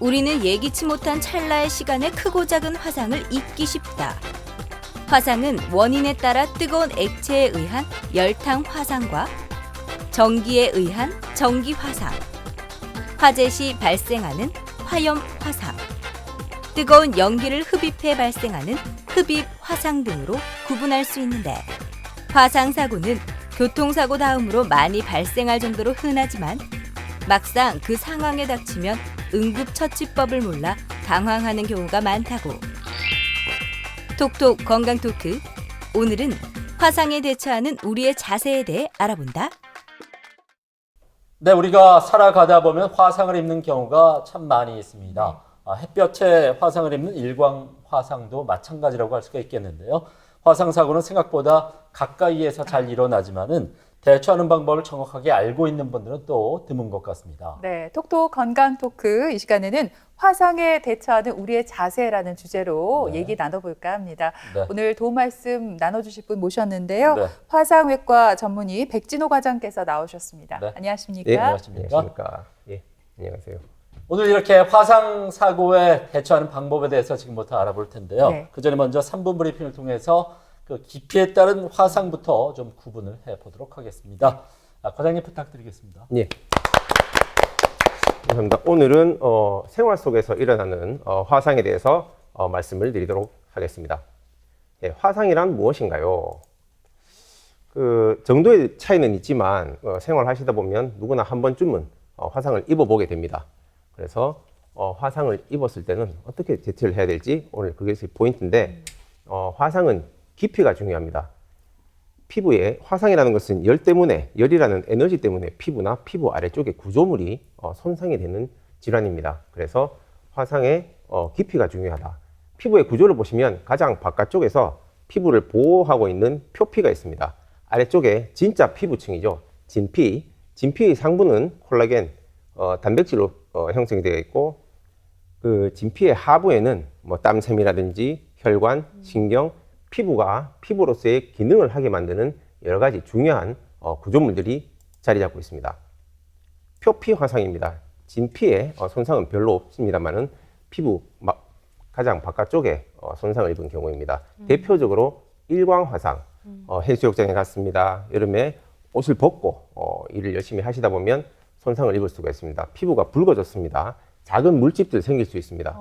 우리는 예기치 못한 찰나의 시간에 크고 작은 화상을 잊기 쉽다. 화상은 원인에 따라 뜨거운 액체에 의한 열탕 화상과 전기에 의한 전기 화상, 화재 시 발생하는 화염 화상, 뜨거운 연기를 흡입해 발생하는 흡입 화상 등으로 구분할 수 있는데 화상 사고는 교통사고 다음으로 많이 발생할 정도로 흔하지만 막상 그 상황에 닥치면 응급처치법을 몰라 당황하는 경우가 많다고. 톡톡 건강 토크. 오늘은 화상에 대처하는 우리의 자세에 대해 알아본다. 네, 우리가 살아가다 보면 화상을 입는 경우가 참 많이 있습니다. 아, 햇볕에 화상을 입는 일광 화상도 마찬가지라고 할 수가 있겠는데요. 화상 사고는 생각보다 가까이에서 잘 일어나지만은 대처하는 방법을 정확하게 알고 있는 분들은 또 드문 것 같습니다. 네, 톡톡 건강 토크 이 시간에는 화상에 대처하는 우리의 자세라는 주제로 네. 얘기 나눠볼까 합니다. 네. 오늘 도움 말씀 나눠주실 분 모셨는데요. 네. 화상외과 전문의 백진호 과장께서 나오셨습니다. 네. 안녕하십니까? 예, 안녕하십니까? 안녕하십니까. 예, 안녕하세요. 오늘 이렇게 화상 사고에 대처하는 방법에 대해서 지금부터 알아볼 텐데요. 네. 그 전에 먼저 3분 브리핑을 통해서 그 깊이에 따른 화상부터 좀 구분을 해 보도록 하겠습니다. 아, 과장님 부탁드리겠습니다. 예. 감사합니다. 오늘은 어, 생활 속에서 일어나는 어, 화상에 대해서 어, 말씀을 드리도록 하겠습니다. 예, 화상이란 무엇인가요? 그 정도의 차이는 있지만 어, 생활하시다 보면 누구나 한 번쯤은 어, 화상을 입어보게 됩니다. 그래서 어, 화상을 입었을 때는 어떻게 대처를 해야 될지 오늘 그것이 포인트인데 어, 화상은 깊이가 중요합니다. 피부에 화상이라는 것은 열 때문에 열이라는 에너지 때문에 피부나 피부 아래쪽의 구조물이 어, 손상이 되는 질환입니다. 그래서 화상의 어, 깊이가 중요하다. 피부의 구조를 보시면 가장 바깥쪽에서 피부를 보호하고 있는 표피가 있습니다. 아래쪽에 진짜 피부층이죠. 진피. 진피의 상부는 콜라겐, 어, 단백질로 어, 형성이 되어 있고 그 진피의 하부에는 뭐 땀샘이라든지 혈관, 신경, 피부가 피부로서의 기능을 하게 만드는 여러 가지 중요한 어, 구조물들이 자리 잡고 있습니다. 표피 화상입니다. 진피에 어, 손상은 별로 없습니다만은 피부 막 가장 바깥쪽에 어, 손상을 입은 경우입니다. 대표적으로 일광 화상, 어, 해수욕장에 갔습니다. 여름에 옷을 벗고 어, 일을 열심히 하시다 보면 손상을 입을 수가 있습니다. 피부가 붉어졌습니다. 작은 물집들 생길 수 있습니다.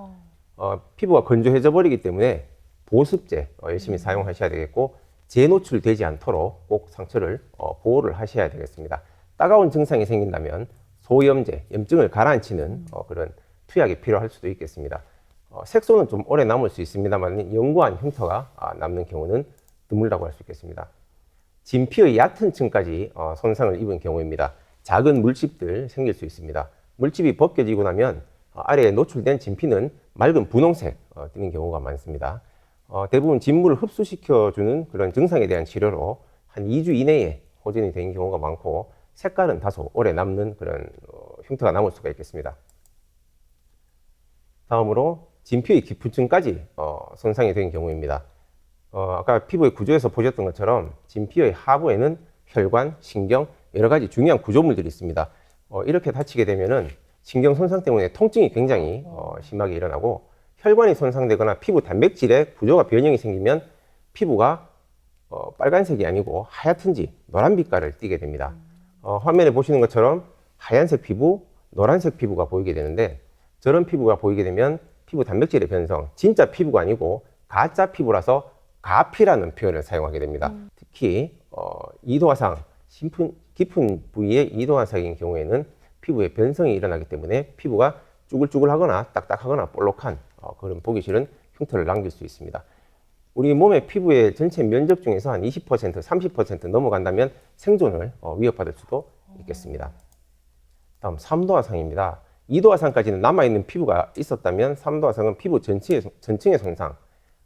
어, 피부가 건조해져 버리기 때문에 보습제 어, 열심히 사용하셔야 되겠고 재노출되지 않도록 꼭 상처를 어, 보호를 하셔야 되겠습니다. 따가운 증상이 생긴다면 소염제, 염증을 가라앉히는 어, 그런 투약이 필요할 수도 있겠습니다. 어, 색소는 좀 오래 남을 수 있습니다만 연구한 흉터가 아, 남는 경우는 드물다고 할 수 있겠습니다. 진피의 얕은 층까지 어, 손상을 입은 경우입니다. 작은 물집들 생길 수 있습니다. 물집이 벗겨지고 나면 어, 아래에 노출된 진피는 맑은 분홍색 어, 띠는 경우가 많습니다. 어, 대부분 진물을 흡수시켜주는 그런 증상에 대한 치료로 한 2주 이내에 호전이 되는 경우가 많고 색깔은 다소 오래 남는 그런 어, 흉터가 남을 수가 있겠습니다. 다음으로 진피의 층까지 어, 손상이 된 경우입니다. 어, 아까 피부의 구조에서 보셨던 것처럼 진피의 하부에는 혈관, 신경, 여러 가지 중요한 구조물들이 있습니다. 어, 이렇게 다치게 되면은 신경 손상 때문에 통증이 굉장히 어, 심하게 일어나고 혈관이 손상되거나 피부 단백질의 구조가 변형이 생기면 피부가 어, 빨간색이 아니고 하얗든지 노란 빛깔을 띠게 됩니다. 어, 화면에 보시는 것처럼 하얀색 피부, 노란색 피부가 보이게 되는데 저런 피부가 보이게 되면 피부 단백질의 변성, 진짜 피부가 아니고 가짜 피부라서 가피라는 표현을 사용하게 됩니다. 특히 어, 이도 화상, 깊은, 깊은 부위의 이도 화상인 경우에는 피부에 변성이 일어나기 때문에 피부가 쭈글쭈글하거나 딱딱하거나 볼록한 어, 그런 보기 싫은 흉터를 남길 수 있습니다. 우리 몸의 피부의 전체 면적 중에서 한 20%, 30% 넘어간다면 생존을 어, 위협받을 수도 있겠습니다. 다음 3도 화상입니다. 2도 화상까지는 남아있는 피부가 있었다면 3도 화상은 피부 전체의, 전층의 손상,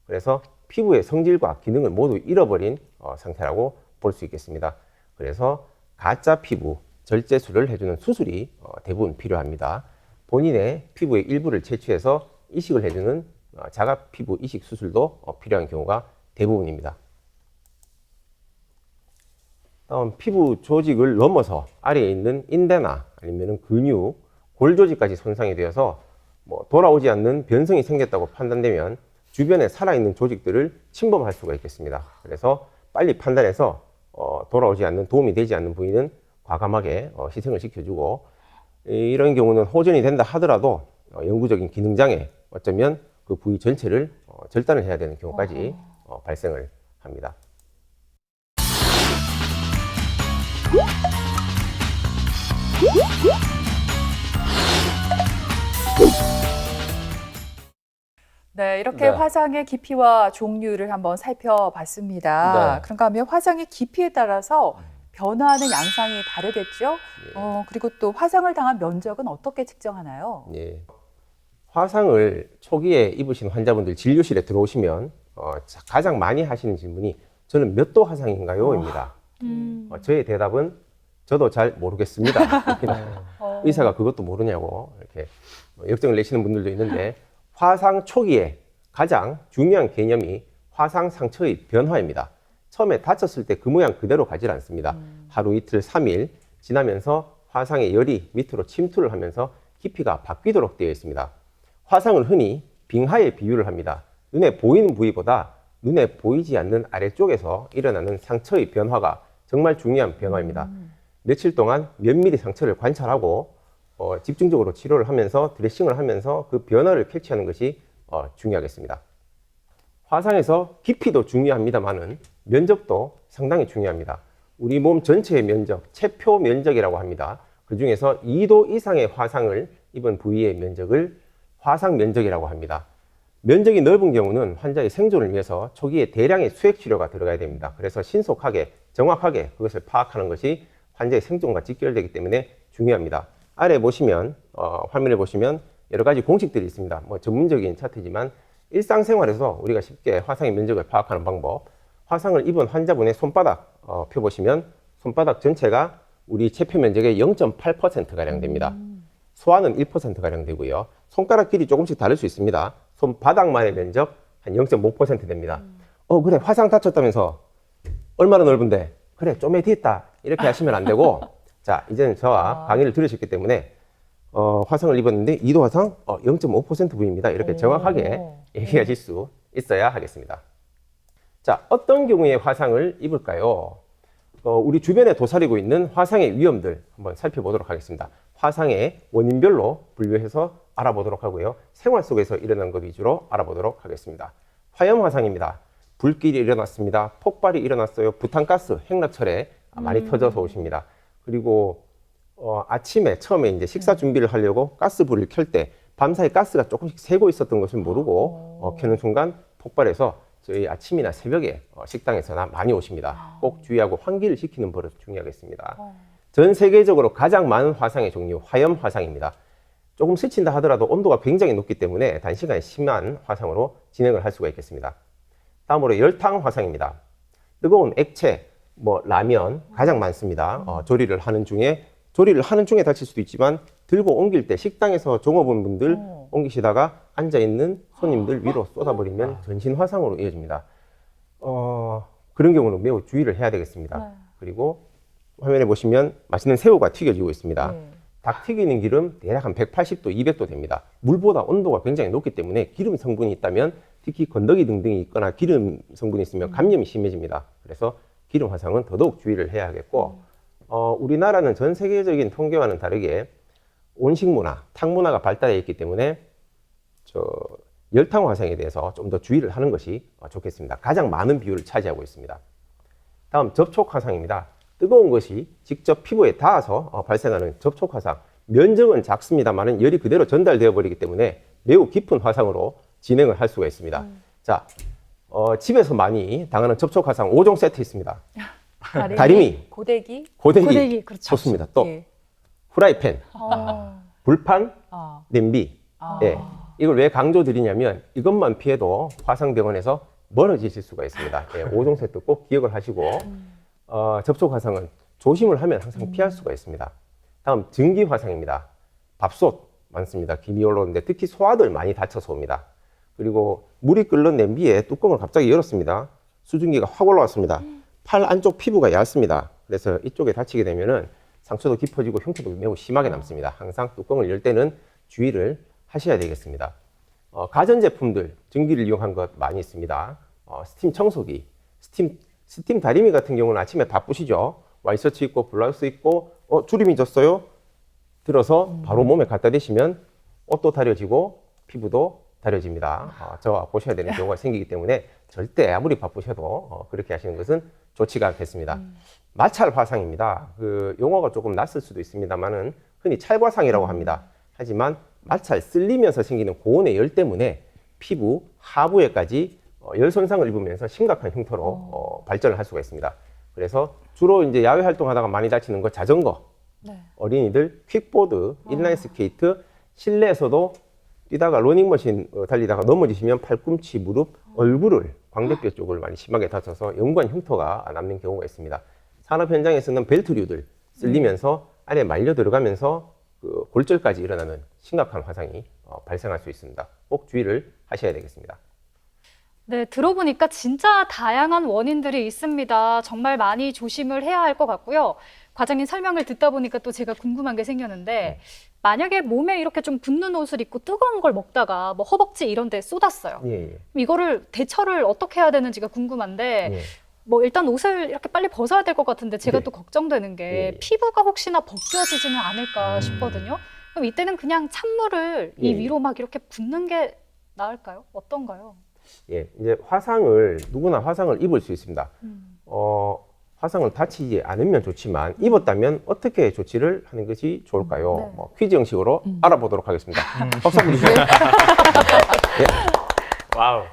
그래서 피부의 성질과 기능을 모두 잃어버린 어, 상태라고 볼 수 있겠습니다. 그래서 가짜 피부 절제술을 해주는 수술이 어, 대부분 필요합니다. 본인의 피부의 일부를 채취해서 이식을 해주는 어, 자가 피부 이식 수술도 어, 필요한 경우가 대부분입니다. 다음 피부 조직을 넘어서 아래에 있는 인대나 아니면 근육, 골 조직까지 손상이 되어서 뭐 돌아오지 않는 변성이 생겼다고 판단되면 주변에 살아있는 조직들을 침범할 수가 있겠습니다. 그래서 빨리 판단해서 어, 돌아오지 않는 도움이 되지 않는 부위는 과감하게 어, 희생을 시켜주고 이- 이런 경우는 호전이 된다 하더라도 어, 영구적인 기능 장애 어쩌면 그 부위 전체를 어, 절단을 해야 되는 경우까지 어, 발생을 합니다. 네, 이렇게 네. 화상의 깊이와 종류를 한번 살펴봤습니다. 네. 그런가 하면 화상의 깊이에 따라서 변화하는 양상이 다르겠죠? 어, 그리고 또 화상을 당한 면적은 어떻게 측정하나요? 예. 화상을 초기에 입으신 환자분들 진료실에 들어오시면 어, 자- 가장 많이 하시는 질문이 저는 몇 도 화상인가요?입니다. 어, 저의 대답은 저도 잘 모르겠습니다. 어, 의사가 그것도 모르냐고 이렇게 뭐 역정을 내시는 분들도 있는데 화상 초기에 가장 중요한 개념이 화상 상처의 변화입니다. 처음에 다쳤을 때 그 모양 그대로 가지 않습니다. 하루 이틀 삼일 지나면서 화상의 열이 밑으로 침투를 하면서 깊이가 바뀌도록 되어 있습니다. 화상을 흔히 빙하에 비유를 합니다. 눈에 보이는 부위보다 눈에 보이지 않는 아래쪽에서 일어나는 상처의 변화가 정말 중요한 변화입니다. 며칠 동안 면밀히 상처를 관찰하고 어, 집중적으로 치료를 하면서 드레싱을 하면서 그 변화를 캐치하는 것이 어, 중요하겠습니다. 화상에서 깊이도 중요합니다만은 면적도 상당히 중요합니다. 우리 몸 전체의 면적, 체표 면적이라고 합니다. 그 중에서 2도 이상의 화상을 입은 부위의 면적을 화상 면적이라고 합니다. 면적이 넓은 경우는 환자의 생존을 위해서 초기에 대량의 수액 치료가 들어가야 됩니다. 그래서 신속하게 정확하게 그것을 파악하는 것이 환자의 생존과 직결되기 때문에 중요합니다. 아래 보시면 어, 화면에 보시면 여러 가지 공식들이 있습니다. 뭐 전문적인 차트지만 일상생활에서 우리가 쉽게 화상의 면적을 파악하는 방법. 화상을 입은 환자분의 손바닥 어, 펴보시면 손바닥 전체가 우리 체표 면적의 0.8% 가량 됩니다. 소화는 1% 가량 되고요. 손가락 길이 조금씩 다를 수 있습니다. 손바닥만의 면적 한 0.5% 됩니다. 어 그래 화상 다쳤다면서 얼마나 넓은데 그래 쪼매디있다 이렇게 하시면 안 되고 자 이제는 저와 강의를 들으셨기 때문에 어, 화상을 입었는데 이도 화상 어, 0.5% 부위입니다. 이렇게 정확하게 얘기하실 수 있어야 하겠습니다. 자 어떤 경우에 화상을 입을까요? 어, 우리 주변에 도사리고 있는 화상의 위험들 한번 살펴보도록 하겠습니다. 화상의 원인별로 분류해서 알아보도록 하고요. 생활 속에서 일어난 것 위주로 알아보도록 하겠습니다. 화염 화상입니다. 불길이 일어났습니다. 폭발이 일어났어요. 부탄가스, 핵납철에 많이 터져서 오십니다. 그리고 어, 아침에 처음에 이제 식사 준비를 하려고 가스불을 켤 때 밤사이 가스가 조금씩 새고 있었던 것을 모르고 어, 켜는 순간 폭발해서 저희 아침이나 새벽에 어, 식당에서나 많이 오십니다. 꼭 주의하고 환기를 시키는 버릇 중요하겠습니다. 전 세계적으로 가장 많은 화상의 종류 화염 화상입니다. 조금 스친다 하더라도 온도가 굉장히 높기 때문에 단시간에 심한 화상으로 진행을 할 수가 있겠습니다. 다음으로 열탕 화상입니다. 뜨거운 액체, 뭐 라면 가장 많습니다. 어, 조리를 하는 중에 조리를 하는 중에 다칠 수도 있지만 들고 옮길 때 식당에서 종업원 분들 어. 옮기시다가 앉아 있는 손님들 위로 쏟아버리면 전신 화상으로 이어집니다. 어, 그런 경우는 매우 주의를 해야 되겠습니다. 네. 그리고 화면에 보시면 맛있는 새우가 튀겨지고 있습니다. 네. 닭 튀기는 기름 대략 한 180도, 200도 됩니다. 물보다 온도가 굉장히 높기 때문에 기름 성분이 있다면 특히 건더기 등등이 있거나 기름 성분이 있으면 감염이 심해집니다. 그래서 기름 화상은 더더욱 주의를 해야 하겠고, 어, 우리나라는 전 세계적인 통계와는 다르게 온식 문화, 탕 문화가 발달해 있기 때문에 저 열탕 화상에 대해서 좀 더 주의를 하는 것이 어, 좋겠습니다. 가장 많은 비율을 차지하고 있습니다. 다음 접촉 화상입니다. 뜨거운 것이 직접 피부에 닿아서 어, 발생하는 접촉 화상. 면적은 작습니다만은 열이 그대로 전달되어 버리기 때문에 매우 깊은 화상으로 진행을 할 수가 있습니다. 자, 어, 집에서 많이 당하는 접촉 화상 5종 세트 있습니다. 다리미, 다리미. 고데기, 고데기, 고데기, 그렇죠. 좋습니다. 또 예. 후라이팬, 어. 불판, 어. 냄비. 아. 예. 이걸 왜 강조드리냐면 이것만 피해도 화상병원에서 멀어지실 수가 있습니다. 예, 5종 세트 꼭 기억을 하시고 어, 접촉 화상은 조심을 하면 항상 피할 수가 있습니다. 다음 증기 화상입니다. 밥솥 많습니다. 김이 올라오는데 특히 소아들 많이 다쳐서 옵니다. 그리고 물이 끓는 냄비에 뚜껑을 갑자기 열었습니다. 수증기가 확 올라왔습니다. 팔 안쪽 피부가 얇습니다. 그래서 이쪽에 다치게 되면은 상처도 깊어지고 흉터도 매우 심하게 남습니다. 항상 뚜껑을 열 때는 주의를 하셔야 되겠습니다. 어, 가전제품들, 전기를 이용한 것 많이 있습니다. 어, 스팀 청소기, 스팀, 스팀 다리미 같은 경우는 아침에 바쁘시죠? 와이셔츠 입고 블라우스 입고, 어, 주름이 졌어요? 들어서 바로 몸에 갖다 대시면 옷도 다려지고 피부도 다려집니다. 어, 저와 보셔야 되는 경우가 생기기 때문에 절대 아무리 바쁘셔도 어, 그렇게 하시는 것은 좋지가 않겠습니다. 마찰 화상입니다. 그 용어가 조금 낯설 수도 있습니다만은 흔히 찰과상이라고 합니다. 하지만 마찰 쓸리면서 생기는 고온의 열 때문에 피부 하부에까지 어, 열 손상을 입으면서 심각한 흉터로 어, 발전을 할 수가 있습니다. 그래서 주로 이제 야외 활동하다가 많이 다치는 거 자전거, 네. 어린이들 퀵보드, 인라인 스케이트, 실내에서도 뛰다가 러닝머신 어, 달리다가 넘어지시면 팔꿈치, 무릎, 얼굴을 광대뼈 쪽을 많이 심하게 다쳐서 연관 흉터가 남는 경우가 있습니다. 산업 현장에서는 벨트류들 쓸리면서 안에 말려 들어가면서 그 골절까지 일어나는 심각한 화상이 어, 발생할 수 있습니다. 꼭 주의를 하셔야 되겠습니다. 네, 들어보니까 진짜 다양한 원인들이 있습니다. 정말 많이 조심을 해야 할 것 같고요. 과장님 설명을 듣다 보니까 또 제가 궁금한 게 생겼는데, 만약에 몸에 이렇게 좀 붙는 옷을 입고 뜨거운 걸 먹다가 뭐 허벅지 이런 데 쏟았어요. 예, 예. 그럼 이거를 대처를 어떻게 해야 되는지가 궁금한데, 예. 뭐 일단 옷을 이렇게 빨리 벗어야 될 것 같은데 제가 네. 또 걱정되는 게 예, 예. 피부가 혹시나 벗겨지지는 않을까 싶거든요. 그럼 이때는 그냥 찬물을 이 예, 예. 위로 막 이렇게 붓는 게 나을까요? 어떤가요? 예, 이제 화상을 누구나 화상을 입을 수 있습니다. 어, 화상을 다치지 않으면 좋지만 입었다면 어떻게 조치를 하는 것이 좋을까요? 네. 뭐 퀴즈 형식으로 알아보도록 하겠습니다. 박수 한번 주시죠. 와우.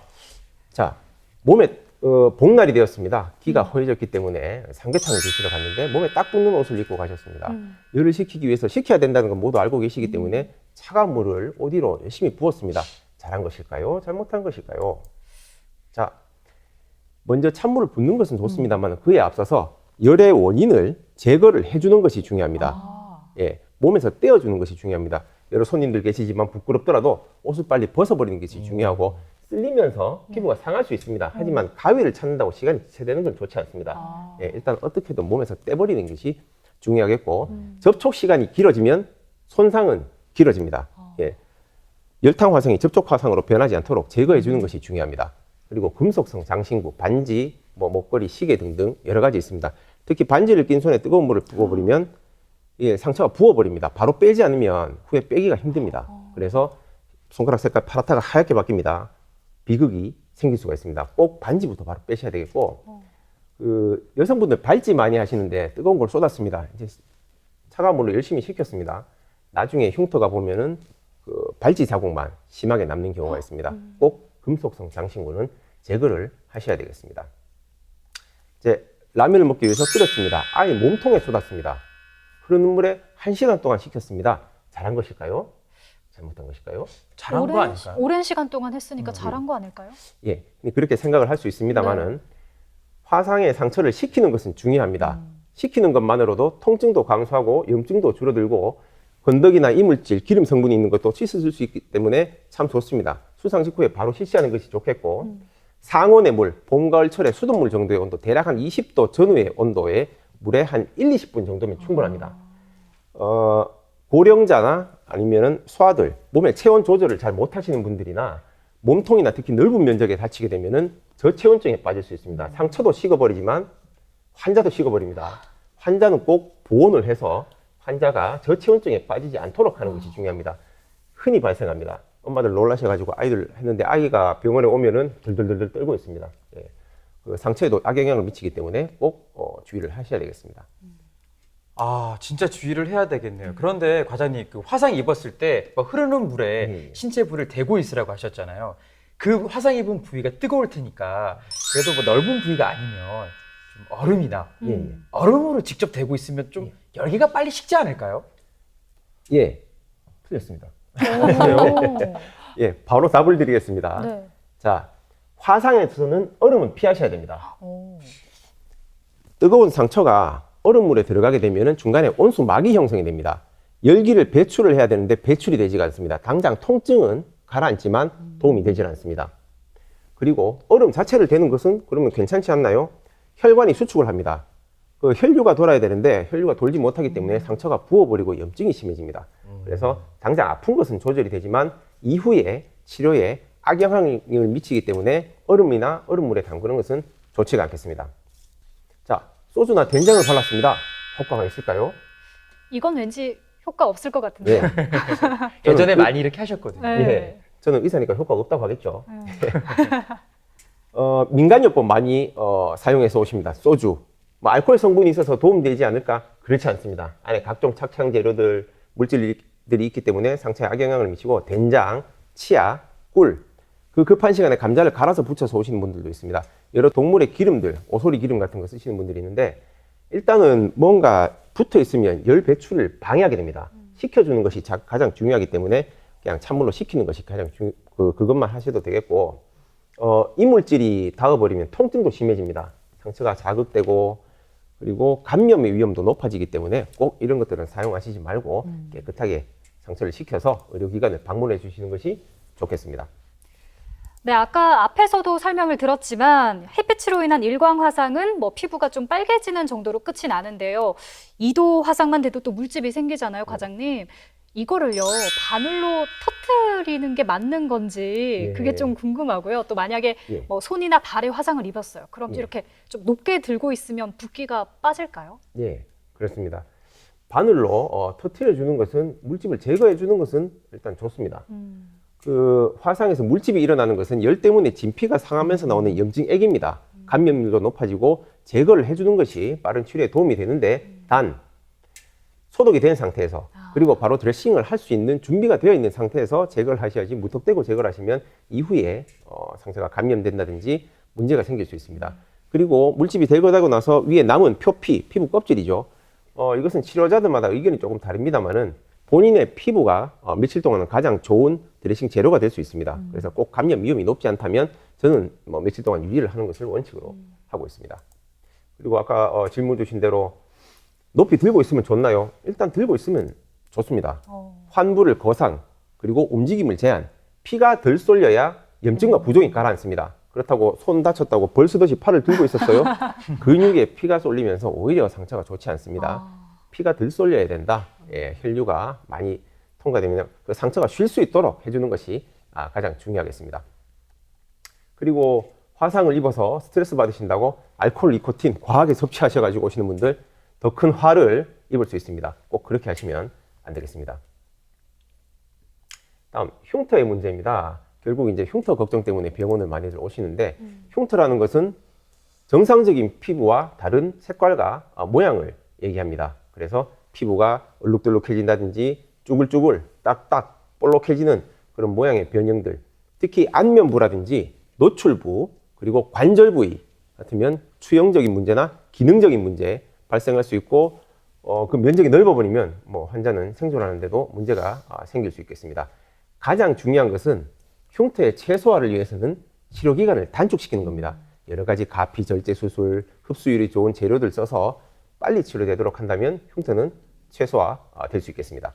자, 몸에 어, 복날이 되었습니다. 기가 허해졌기 때문에 삼계탕을 드시러 갔는데 몸에 딱 붙는 옷을 입고 가셨습니다. 열을 식히기 위해서 식혀야 된다는 건 모두 알고 계시기 때문에 차가운 물을 옷 위로 열심히 부었습니다. 잘한 것일까요? 잘못한 것일까요? 자, 먼저 찬물을 붓는 것은 좋습니다만 그에 앞서서 열의 원인을 제거를 해주는 것이 중요합니다. 아, 예, 몸에서 떼어주는 것이 중요합니다. 여러 손님들 계시지만 부끄럽더라도 옷을 빨리 벗어버리는 것이 중요하고 쓸리면서 피부가 상할 수 있습니다. 하지만 가위를 찾는다고 시간이 지체되는 건 좋지 않습니다. 아. 예, 일단 어떻게든 몸에서 떼버리는 것이 중요하겠고 접촉 시간이 길어지면 손상은 길어집니다. 예, 열탕 화상이 접촉 화상으로 변하지 않도록 제거해 주는 것이 중요합니다. 그리고 금속성 장신구, 반지, 뭐 목걸이, 시계 등등 여러 가지 있습니다. 특히 반지를 낀 손에 뜨거운 물을 부어버리면 예, 상처가 부어버립니다. 바로 빼지 않으면 후에 빼기가 힘듭니다. 그래서 손가락 색깔 파랗다가 하얗게 바뀝니다. 비극이 생길 수가 있습니다. 꼭 반지부터 바로 빼셔야 되겠고, 그 여성분들 발찌 많이 하시는데 뜨거운 걸 쏟았습니다. 이제 차가운 물로 열심히 식혔습니다. 나중에 흉터가 보면은 그 발찌 자국만 심하게 남는 경우가 있습니다. 꼭 금속성 장신구는 제거를 하셔야 되겠습니다. 이제 라면을 먹기 위해서 끓였습니다. 아예 몸통에 쏟았습니다. 흐르는 물에 한 시간 동안 식혔습니다. 잘한 것일까요? 잘못한 것일까요? 잘한 거 오랜, 아닐까요? 오랜 시간 동안 했으니까 잘한 거 아닐까요? 예, 그렇게 생각을 할 수 있습니다만은 화상의 상처를 식히는 것은 중요합니다. 식히는 것만으로도 통증도 감소하고 염증도 줄어들고 건더기나 이물질, 기름 성분이 있는 것도 씻어줄 수 있기 때문에 참 좋습니다. 수상 직후에 바로 실시하는 것이 좋겠고 상온의 물, 봄, 가을철에 수돗물 정도의 온도, 대략 한 20도 전후의 온도에 물에 한 1, 20분 정도면 충분합니다. 어, 고령자나 아니면은 소아들, 몸의 체온 조절을 잘 못하시는 분들이나 몸통이나 특히 넓은 면적에 다치게 되면은 저체온증에 빠질 수 있습니다. 상처도 식어버리지만 환자도 식어버립니다. 환자는 꼭 보온을 해서 환자가 저체온증에 빠지지 않도록 하는 것이 중요합니다. 흔히 발생합니다. 엄마들 놀라셔가지고 아이들 했는데 아이가 병원에 오면은 덜덜덜덜 떨고 있습니다. 예. 그 상처에도 악영향을 미치기 때문에 꼭 어, 주의를 하셔야 되겠습니다. 아, 진짜 주의를 해야 되겠네요. 그런데 과장님, 그 화상 입었을 때막 흐르는 물에 음. 신체 부를 대고 있으라고 하셨잖아요. 그 화상 입은 부위가 뜨거울 테니까 그래도 뭐 넓은 부위가 아니면 좀 얼음이나 예, 예. 얼음으로 직접 대고 있으면 좀 열기가 빨리 식지 않을까요? 예, 틀렸습니다. 오. 예, 바로 답을 드리겠습니다. 네. 자, 화상에서는 얼음은 피하셔야 됩니다. 오. 뜨거운 상처가 얼음물에 들어가게 되면 중간에 온수막이 형성이 됩니다. 열기를 배출을 해야 되는데 배출이 되지가 않습니다. 당장 통증은 가라앉지만 도움이 되질 않습니다. 그리고 얼음 자체를 대는 것은 그러면 괜찮지 않나요? 혈관이 수축을 합니다. 그 혈류가 돌아야 되는데 혈류가 돌지 못하기 때문에 상처가 부어버리고 염증이 심해집니다. 그래서 당장 아픈 것은 조절이 되지만 이후에 치료에 악영향을 미치기 때문에 얼음이나 얼음물에 담그는 것은 좋지가 않겠습니다. 자, 소주나 된장을 발랐습니다. 효과가 있을까요? 이건 왠지 효과 없을 것 같은데. 네. 예전에 그- 많이 이렇게 하셨거든요. 네. 예. 저는 의사니까 효과가 없다고 하겠죠. 음. 어, 민간요법 많이 어, 사용해서 오십니다. 소주. 뭐 알코올 성분이 있어서 도움되지 않을까? 그렇지 않습니다. 안에 각종 착향 재료들, 물질들이 있기 때문에 상처에 악영향을 미치고 된장, 치아, 꿀, 그 급한 시간에 감자를 갈아서 붙여서 오시는 분들도 있습니다. 여러 동물의 기름들, 오소리 기름 같은 거 쓰시는 분들이 있는데 일단은 뭔가 붙어 있으면 열 배출을 방해하게 됩니다. 식혀주는 것이 자- 가장 중요하기 때문에 그냥 찬물로 식히는 것이 가장 중, 그, 그것만 하셔도 되겠고, 어, 이물질이 닿아버리면 통증도 심해집니다. 상처가 자극되고, 그리고 감염의 위험도 높아지기 때문에 꼭 이런 것들은 사용하시지 말고 깨끗하게 상처를 식혀서 의료기관을 방문해 주시는 것이 좋겠습니다. 네, 아까 앞에서도 설명을 들었지만 햇빛으로 인한 일광 화상은 뭐 피부가 좀 빨개지는 정도로 끝이 나는데요. 2도 화상만 돼도 또 물집이 생기잖아요, 과장님. 이거를요, 바늘로 터트리는 게 맞는 건지 예. 그게 좀 궁금하고요. 또 만약에 예. 뭐 손이나 발에 화상을 입었어요. 그럼 예. 이렇게 좀 높게 들고 있으면 붓기가 빠질까요? 예, 그렇습니다. 바늘로 어, 터트려 주는 것은 물집을 제거해 주는 것은 일단 좋습니다. 음. 그 화상에서 물집이 일어나는 것은 열 때문에 진피가 상하면서 나오는 염증액입니다. 감염률도 높아지고 제거를 해주는 것이 빠른 치료에 도움이 되는데 단 소독이 된 상태에서 그리고 바로 드레싱을 할 수 있는 준비가 되어 있는 상태에서 제거를 하셔야지 무턱대고 제거를 하시면 이후에 어, 상처가 감염된다든지 문제가 생길 수 있습니다. 그리고 물집이 제거되고 나서 위에 남은 표피, 피부 껍질이죠. 어, 이것은 치료자들마다 의견이 조금 다릅니다만은 본인의 피부가 어, 며칠 동안은 가장 좋은 드레싱 재료가 될 수 있습니다. 그래서 꼭 감염 위험이 높지 않다면 저는 뭐 며칠 동안 유지를 하는 것을 원칙으로 하고 있습니다. 그리고 아까 어, 질문 주신 대로 높이 들고 있으면 좋나요? 일단 들고 있으면 좋습니다. 어. 환부를 거상 그리고 움직임을 제한 피가 덜 쏠려야 염증과 부종이 가라앉습니다. 그렇다고 손 다쳤다고 벌 쓰듯이 팔을 들고 있었어요. 근육에 피가 쏠리면서 오히려 상처가 좋지 않습니다. 아. 피가 덜 쏠려야 된다. 예, 혈류가 많이 통과되면 그 상처가 쉴 수 있도록 해주는 것이 아, 가장 중요하겠습니다. 그리고 화상을 입어서 스트레스 받으신다고 알코올, 니코틴 과하게 섭취하셔가지고 오시는 분들 더 큰 화를 입을 수 있습니다. 꼭 그렇게 하시면 안 되겠습니다. 다음 흉터의 문제입니다. 결국 이제 흉터 걱정 때문에 병원을 많이들 오시는데 흉터라는 것은 정상적인 피부와 다른 색깔과 어, 모양을 얘기합니다. 그래서 피부가 얼룩덜룩해진다든지 쭈글쭈글 딱딱 볼록해지는 그런 모양의 변형들 특히 안면부라든지 노출부 그리고 관절 부위 같으면 추형적인 문제나 기능적인 문제 발생할 수 있고 어, 그 면적이 넓어버리면 뭐 환자는 생존하는데도 문제가 아, 생길 수 있겠습니다. 가장 중요한 것은 흉터의 최소화를 위해서는 치료 기간을 단축시키는 겁니다. 여러 가지 가피 절제 수술, 흡수율이 좋은 재료들 써서 빨리 치료되도록 한다면 흉터는 최소화 될 수 있겠습니다.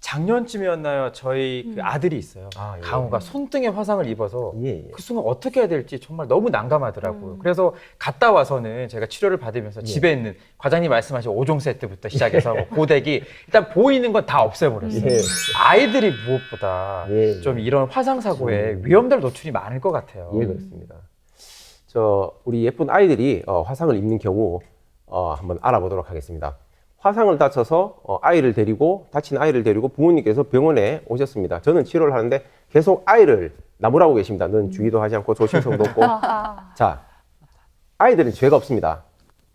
작년쯤이었나요? 저희 음. 그 아들이 있어요. 아, 예. 강호가 손등에 화상을 입어서 예, 예. 그 순간 어떻게 해야 될지 정말 너무 난감하더라고요. 음. 그래서 갔다 와서는 제가 치료를 받으면서 예. 집에 있는 과장님 말씀하신 5종 세트부터 시작해서 뭐 고데기 일단 보이는 건 다 없애버렸어요. 예. 아이들이 무엇보다 예. 좀 이런 화상 사고에 음. 위험들 노출이 많을 것 같아요. 예, 그렇습니다. 저 우리 예쁜 아이들이 어, 화상을 입는 경우 어, 한번 알아보도록 하겠습니다. 화상을 다쳐서 어, 아이를 데리고 다친 아이를 데리고 부모님께서 병원에 오셨습니다. 저는 치료를 하는데 계속 아이를 나무라고 계십니다. 넌 주의도 하지 않고 조심성도 없고. 아, 자, 아이들은 죄가 없습니다.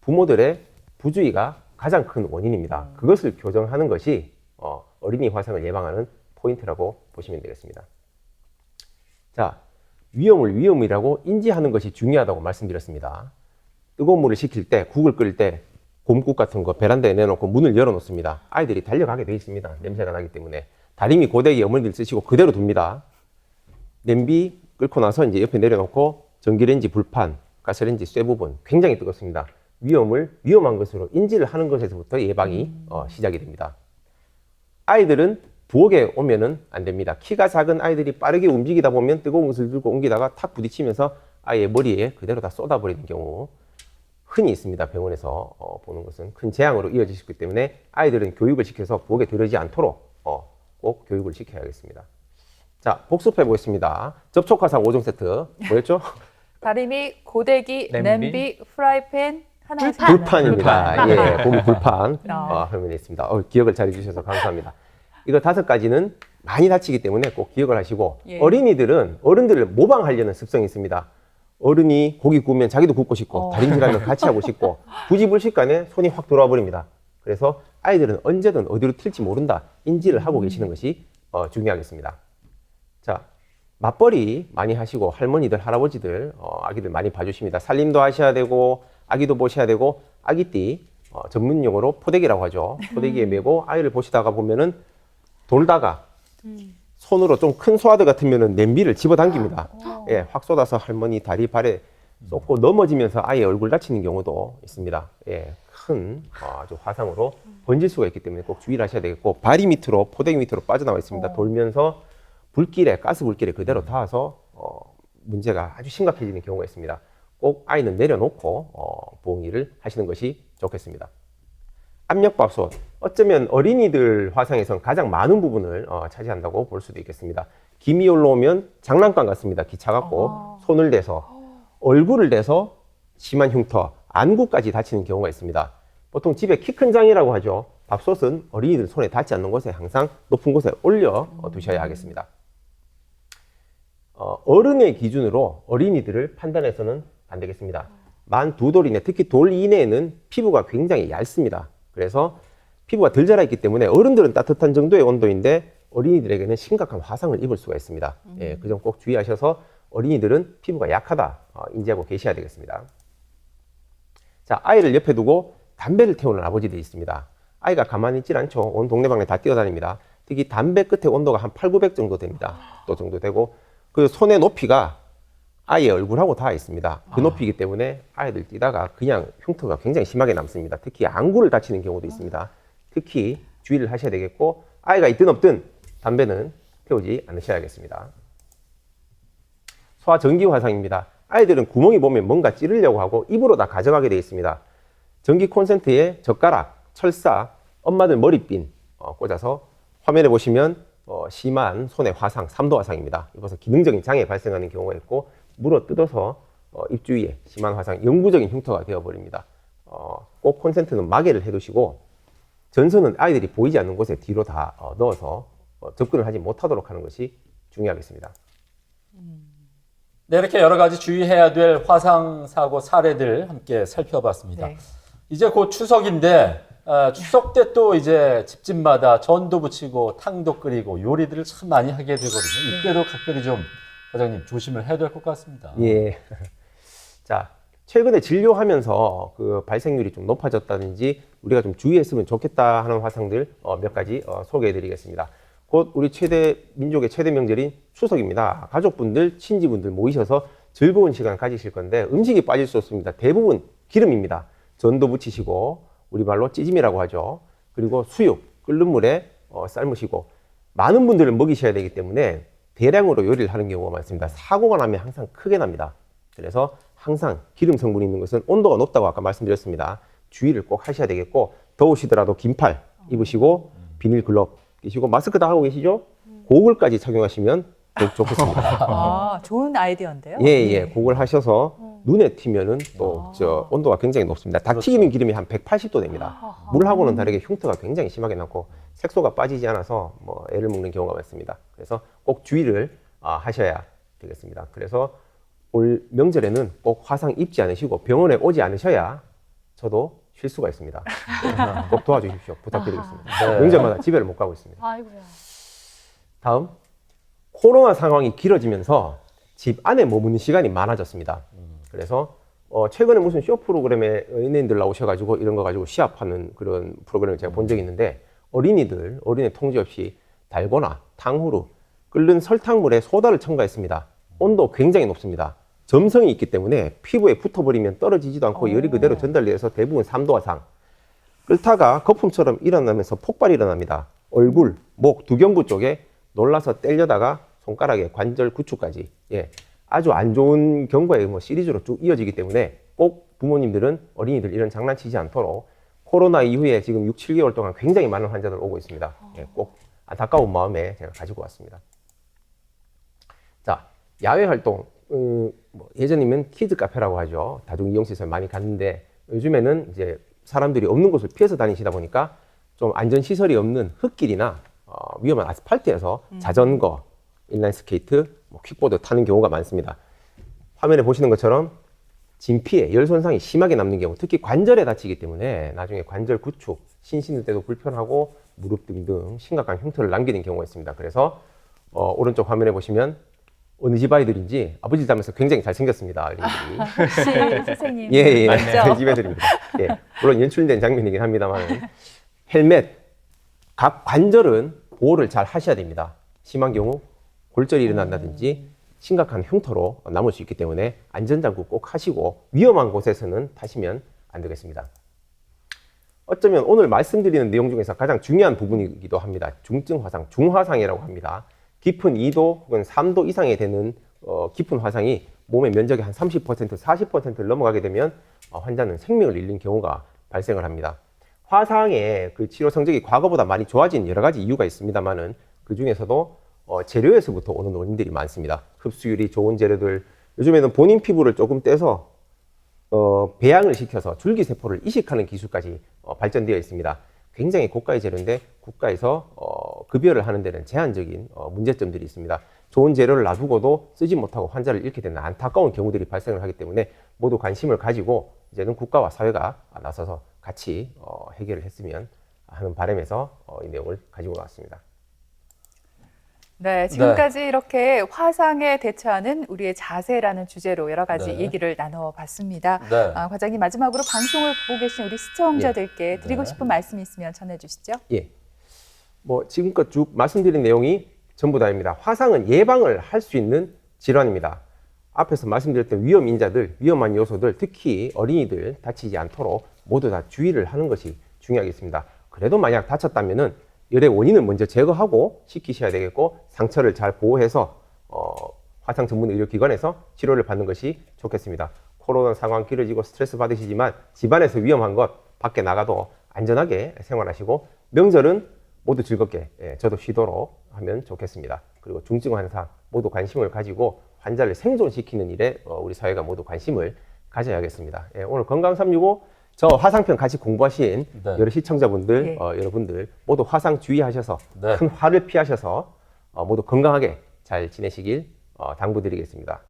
부모들의 부주의가 가장 큰 원인입니다. 그것을 교정하는 것이 어, 어린이 화상을 예방하는 포인트라고 보시면 되겠습니다. 자, 위험을 위험이라고 인지하는 것이 중요하다고 말씀드렸습니다. 뜨거운 물을 식힐 때, 국을 끓일 때, 곰국 같은 거 베란다에 내놓고 문을 열어놓습니다. 아이들이 달려가게 돼 있습니다. 냄새가 나기 때문에. 다리미 고데기 어머니들 쓰시고 그대로 둡니다. 냄비 끓고 나서 이제 옆에 내려놓고 전기레인지 불판, 가스레인지 쇠 부분 굉장히 뜨겁습니다. 위험을 위험한 것으로 인지를 하는 것에서부터 예방이 어, 시작이 됩니다. 아이들은 부엌에 오면은 안 됩니다. 키가 작은 아이들이 빠르게 움직이다 보면 뜨거운 것을 들고 옮기다가 탁 부딪히면서 아이의 머리에 그대로 다 쏟아버리는 경우 흔히 있습니다. 병원에서 어, 보는 것은 큰 재앙으로 이어질 수 있기 때문에 아이들은 교육을 시켜서 부엌에 들어오지 않도록 어, 꼭 교육을 시켜야겠습니다. 자, 복습해 보겠습니다. 접촉 화상 5종 세트. 뭐였죠? 다리미, 고데기, 냄비, 냄비, 프라이팬, 하나 불판. 불판입니다. 예, 고기 불판 아. 어, 화면에 있습니다. 어, 기억을 잘 해 주셔서 감사합니다. 이거 다섯 가지는 많이 다치기 때문에 꼭 기억을 하시고 예. 어린이들은 어른들을 모방하려는 습성이 있습니다. 어른이 고기 구우면 자기도 굽고 싶고 어. 다림질하면 같이 하고 싶고 부지불식간에 손이 확 돌아와 버립니다. 그래서 아이들은 언제든 어디로 튈지 모른다 인지를 하고 계시는 것이 어, 중요하겠습니다. 자, 맞벌이 많이 하시고 할머니들, 할아버지들, 어, 아기들 많이 봐주십니다. 살림도 하셔야 되고 아기도 보셔야 되고 아기띠 어, 전문 용어로 포대기라고 하죠. 포대기에 메고 아이를 보시다가 보면은 돌다가 손으로 좀 큰 소아드 같으면은 냄비를 집어당깁니다. 예, 확 쏟아서 할머니 다리 발에 쏟고 넘어지면서 아이 얼굴 다치는 경우도 있습니다. 예, 큰 어, 아주 화상으로 번질 수가 있기 때문에 꼭 주의를 하셔야 되겠고 발이 밑으로 포대기 밑으로 빠져나와 있습니다. 돌면서 불길에 가스 불길에 그대로 닿아서 어, 문제가 아주 심각해지는 경우가 있습니다. 꼭 아이는 내려놓고 어, 보행일을 하시는 것이 좋겠습니다. 압력밥솥 어쩌면 어린이들 화상에선 가장 많은 부분을 어, 차지한다고 볼 수도 있겠습니다. 김이 올라오면 장난감 같습니다. 기차 갖고 손을 대서 얼굴을 대서 심한 흉터, 안구까지 다치는 경우가 있습니다. 보통 집에 키 큰 장이라고 하죠. 밥솥은 어린이들 손에 닿지 않는 곳에 항상 높은 곳에 올려 어, 두셔야 하겠습니다. 어, 어른의 기준으로 어린이들을 판단해서는 안 되겠습니다. 만 두 돌 이내, 특히 돌 이내에는 피부가 굉장히 얇습니다. 그래서 피부가 덜 자라있기 때문에 어른들은 따뜻한 정도의 온도인데 어린이들에게는 심각한 화상을 입을 수가 있습니다. 예, 그 점 꼭 주의하셔서 어린이들은 피부가 약하다 어, 인지하고 계셔야 되겠습니다. 자, 아이를 옆에 두고 담배를 태우는 아버지들이 있습니다. 아이가 가만히 있질 않죠. 온 동네방네 다 뛰어다닙니다. 특히 담배 끝에 온도가 한 8, 900 정도 됩니다. 또 정도 되고 그 손의 높이가 아이의 얼굴하고 닿아 있습니다. 그 높이이기 때문에 아이들 뛰다가 그냥 흉터가 굉장히 심하게 남습니다. 특히 안구를 다치는 경우도 있습니다. 특히 주의를 하셔야 되겠고 아이가 있든 없든 담배는 태우지 않으셔야겠습니다. 소아 전기 화상입니다. 아이들은 구멍이 보면 뭔가 찌르려고 하고 입으로 다 가져가게 되어 있습니다. 전기 콘센트에 젓가락, 철사, 엄마들 머리핀 어, 꽂아서 화면에 보시면 어, 심한 손의 화상, 3도 화상입니다. 이것은 기능적인 장애 발생하는 경우가 있고 물어 뜯어서 어, 입 주위에 심한 화상, 영구적인 흉터가 되어버립니다. 어, 꼭 콘센트는 마개를 해두시고 전선은 아이들이 보이지 않는 곳에 뒤로 다 어, 넣어서 어, 접근을 하지 못하도록 하는 것이 중요하겠습니다. 네, 이렇게 여러 가지 주의해야 될 화상 사고 사례들 함께 살펴봤습니다. 네. 이제 곧 추석인데 어, 추석 때 또 이제 집집마다 전도 부치고 탕도 끓이고 요리들을 참 많이 하게 되거든요. 이때도 각별히 좀 과장님 조심을 해야 될 것 같습니다. 예. 자, 최근에 진료하면서 그 발생률이 좀 높아졌다든지 우리가 좀 주의했으면 좋겠다 하는 화상들 어, 몇 가지 어, 소개해 드리겠습니다. 곧 우리 최대, 민족의 최대 명절인 추석입니다. 가족분들, 친지분들 모이셔서 즐거운 시간 가지실 건데 음식이 빠질 수 없습니다. 대부분 기름입니다. 전도 부치시고 우리말로 찌짐이라고 하죠. 그리고 수육, 끓는 물에 어, 삶으시고 많은 분들을 먹이셔야 되기 때문에 대량으로 요리를 하는 경우가 많습니다. 사고가 나면 항상 크게 납니다. 그래서 항상 기름 성분이 있는 것은 온도가 높다고 아까 말씀드렸습니다. 주의를 꼭 하셔야 되겠고 더우시더라도 긴팔 입으시고 비닐 글럽 끼시고 마스크 다 하고 계시죠? 고글까지 착용하시면 더욱 좋겠습니다. 아, 좋은 아이디어인데요. 예, 예. 그걸 하셔서 눈에 튀면은 또 저 온도가 굉장히 높습니다. 닭튀김인 기름이 한 180도 됩니다. 물하고는 다르게 흉터가 굉장히 심하게 남고 색소가 빠지지 않아서 뭐 애를 먹는 경우가 많습니다. 그래서 꼭 주의를 아, 하셔야 되겠습니다. 그래서 올 명절에는 꼭 화상 입지 않으시고 병원에 오지 않으셔야 저도 쉴 수가 있습니다. 네, 꼭 도와주십시오. 부탁드리겠습니다. 네. 명절마다 집에를 못 가고 있습니다. 아이고야. 다음 코로나 상황이 길어지면서 집 안에 머무는 시간이 많아졌습니다. 그래서 어, 최근에 무슨 쇼 프로그램에 연예인들 나오셔가지고 이런 거 가지고 시합하는 그런 프로그램을 제가 본 적이 있는데 어린이들 어린애 통제 없이 달고나 탕후루 끓는 설탕물에 소다를 첨가했습니다. 온도 굉장히 높습니다. 점성이 있기 때문에 피부에 붙어버리면 떨어지지도 않고 열이 그대로 전달돼서 대부분 3도 화상. 끓다가 거품처럼 일어나면서 폭발이 일어납니다. 얼굴, 목, 두경부 쪽에 놀라서 때려다가 손가락에 관절 구축까지 예, 아주 안 좋은 경과에 뭐 시리즈로 쭉 이어지기 때문에 꼭 부모님들은 어린이들 이런 장난치지 않도록 코로나 이후에 지금 6, 7개월 동안 굉장히 많은 환자들 오고 있습니다. 예, 꼭 안타까운 마음에 제가 가지고 왔습니다. 자, 야외 활동. 음, 뭐 예전이면 키즈 카페라고 하죠. 다중 이용 시설 많이 갔는데 요즘에는 이제 사람들이 없는 곳을 피해서 다니시다 보니까 좀 안전 시설이 없는 흙길이나 어, 위험한 아스팔트에서 자전거, 인라인 스케이트, 뭐 킥보드 타는 경우가 많습니다. 화면에 보시는 것처럼 진피에 열 손상이 심하게 남는 경우, 특히 관절에 다치기 때문에 나중에 관절 구축, 신신을 때도 불편하고 무릎 등등 심각한 흉터를 남기는 경우가 있습니다. 그래서 어, 오른쪽 화면에 보시면 어느 집 아이들인지 아버지 닮아서 굉장히 잘생겼습니다. 혹시 선생님 예, 예, 맞죠? 집 애들입니다. 예, 물론 연출된 장면이긴 합니다만 헬멧, 각 관절은 보호를 잘 하셔야 됩니다. 심한 경우 골절이 일어난다든지 심각한 흉터로 남을 수 있기 때문에 안전장구 꼭 하시고 위험한 곳에서는 타시면 안 되겠습니다. 어쩌면 오늘 말씀드리는 내용 중에서 가장 중요한 부분이기도 합니다. 중증 화상, 중화상이라고 합니다. 깊은 2도 혹은 3도 이상이 되는 어, 깊은 화상이 몸의 면적의 한 30%, 40%를 넘어가게 되면 어, 환자는 생명을 잃는 경우가 발생을 합니다. 화상의 그 치료 성적이 과거보다 많이 좋아진 여러 가지 이유가 있습니다만은 그 중에서도 어, 재료에서부터 오는 원인들이 많습니다. 흡수율이 좋은 재료들, 요즘에는 본인 피부를 조금 떼서 어, 배양을 시켜서 줄기세포를 이식하는 기술까지 어, 발전되어 있습니다. 굉장히 고가의 재료인데 국가에서 어, 급여를 하는 데는 제한적인 어, 문제점들이 있습니다. 좋은 재료를 놔두고도 쓰지 못하고 환자를 잃게 되는 안타까운 경우들이 발생을 하기 때문에 모두 관심을 가지고 이제는 국가와 사회가 나서서 같이 어, 해결을 했으면 하는 바람에서 어, 이 내용을 가지고 왔습니다. 네, 지금까지 이렇게 화상에 대처하는 우리의 자세라는 주제로 여러 가지 네. 얘기를 나눠봤습니다. 네. 아, 과장님 마지막으로 방송을 보고 계신 우리 시청자들께 드리고 네. 싶은 말씀 있으면 전해주시죠. 예. 뭐 지금껏 쭉 말씀드린 내용이 전부 다입니다. 화상은 예방을 할 수 있는 질환입니다. 앞에서 말씀드렸던 위험 인자들, 위험한 요소들, 특히 어린이들 다치지 않도록 모두 다 주의를 하는 것이 중요하겠습니다. 그래도 만약 다쳤다면은 열의 원인을 먼저 제거하고 시키셔야 되겠고 상처를 잘 보호해서 어, 화상 전문 의료기관에서 치료를 받는 것이 좋겠습니다. 코로나 상황 길어지고 스트레스 받으시지만 집안에서 위험한 것 밖에 나가도 안전하게 생활하시고 명절은 모두 즐겁게 예, 저도 쉬도록 하면 좋겠습니다. 그리고 중증 환상 모두 관심을 가지고 환자를 생존시키는 일에 어, 우리 사회가 모두 관심을 가져야겠습니다. 예, 오늘 건강 365 저 화상편 같이 공부하신 네. 여러 시청자분들, 예. 어, 여러분들 모두 화상 주의하셔서 네. 큰 화를 피하셔서 어, 모두 건강하게 잘 지내시길 어, 당부드리겠습니다.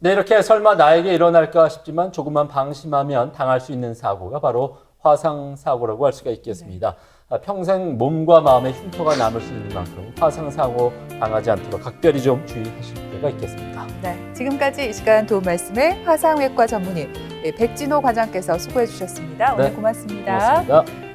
네, 이렇게 설마 나에게 일어날까 싶지만 조금만 방심하면 당할 수 있는 사고가 바로 화상 사고라고 할 수가 있겠습니다. 아, 평생 몸과 마음의 흉터가 남을 수 있는 만큼 화상 사고 당하지 않도록 각별히 좀 주의하실 필요가 있겠습니다. 네, 지금까지 이 시간 도움 말씀에 화상외과 전문의 예, 백진호 과장께서 수고해 주셨습니다. 오늘 네, 고맙습니다. 고맙습니다.